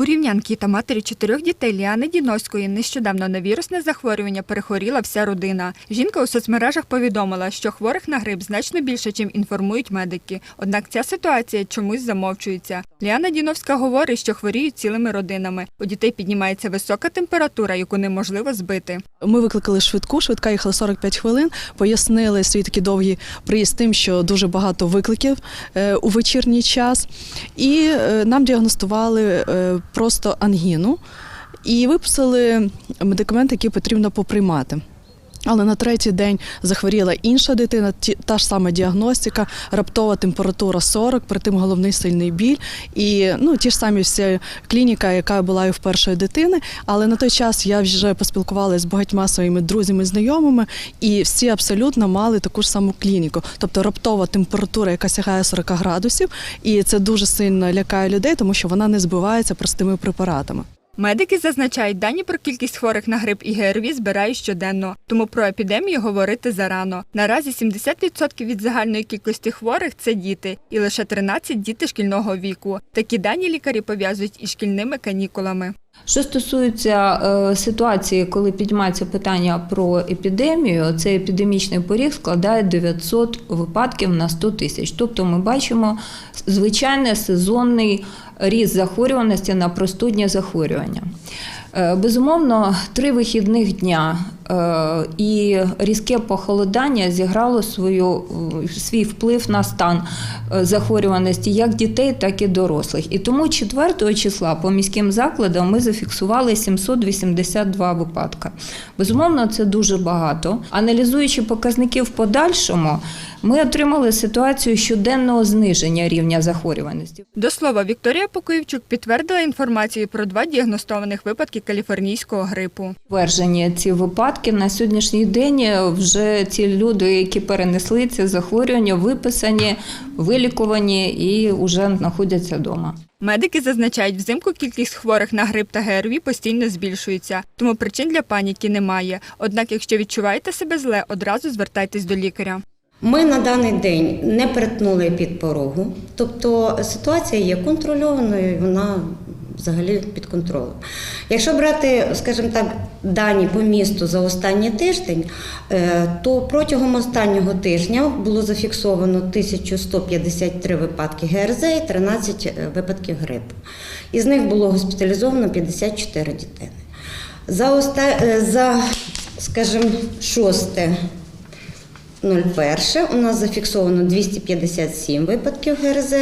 У рівнянки та матері чотирьох дітей Ліани Діновської нещодавно на вірусне захворювання перехворіла вся родина. Жінка у соцмережах повідомила, що хворих на грип значно більше, чим інформують медики. Однак ця ситуація чомусь замовчується. Ліана Діновська говорить, що хворіють цілими родинами. У дітей піднімається висока температура, яку неможливо збити. Ми викликали швидку, швидка їхала 45 хвилин, пояснили свій такий довгий приїзд тим, що дуже багато викликів е, у вечірній час, і е, нам діагностували е, просто ангіну і виписали медикаменти, які потрібно поприймати. Але на третій день захворіла інша дитина, ті- та ж сама діагностика, раптова температура 40, при тим головний сильний біль. І ну, ті ж самі всі клініка, яка була і в першої дитини. Але на той час я вже поспілкувалася з багатьма своїми друзями, знайомими, і всі абсолютно мали таку ж саму клініку. Тобто раптова температура, яка сягає 40 градусів, і це дуже сильно лякає людей, тому що вона не збивається простими препаратами. Медики зазначають, дані про кількість хворих на грип і ГРВІ збирають щоденно, тому про епідемію говорити зарано. Наразі 70% від загальної кількості хворих це діти, і лише 13 – діти шкільного віку. Такі дані лікарі пов'язують із шкільними канікулами. Що стосується е, ситуації, коли піднімається питання про епідемію, цей епідемічний поріг складає 900 випадків на 100 тисяч. Тобто ми бачимо звичайний сезонний ріст захворюваності на простудні захворювання. Е, Безумовно, три вихідних дня е, і різке похолодання зіграло свою, свій вплив на стан е, захворюваності як дітей, так і дорослих. І тому 4 числа по міським закладам ми зафіксували 782 випадка. Безумовно, це дуже багато. Аналізуючи показники в подальшому, ми отримали ситуацію щоденного зниження рівня захворюваності. До слова, Вікторія Покоївчук підтвердила інформацію про два діагностованих випадки каліфорнійського грипу. Підтверджені ці випадки на сьогоднішній день вже ці люди, які перенесли це захворювання, виписані, вилікувані і вже знаходяться вдома. Медики зазначають, взимку кількість хворих на грип та ГРВІ постійно збільшується, тому причин для паніки немає. Однак, якщо відчуваєте себе зле, одразу звертайтесь до лікаря. Ми на даний день не перетнули під порогу, тобто ситуація є контрольованою, вона взагалі під контролем. Якщо брати, скажімо так, дані по місту за останній тиждень, е, то протягом останнього тижня було зафіксовано 1153 випадки ГРЗ і 13 випадків грипу. Із них було госпіталізовано 54 дітини. За, оста... е, за скажімо, шосте 01 у нас зафіксовано 257 випадків ГРЗ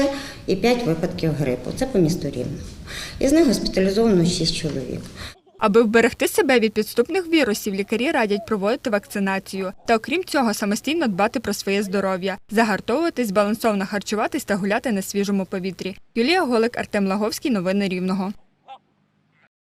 і 5 випадків грипу. Це по місту Рівно. Із них госпіталізовано 6 чоловік. Аби вберегти себе від підступних вірусів, лікарі радять проводити вакцинацію та, окрім цього, самостійно дбати про своє здоров'я, загартовуватись, збалансовано харчуватись та гуляти на свіжому повітрі. Юлія Голик, Артем Лаговський. Новини Рівного.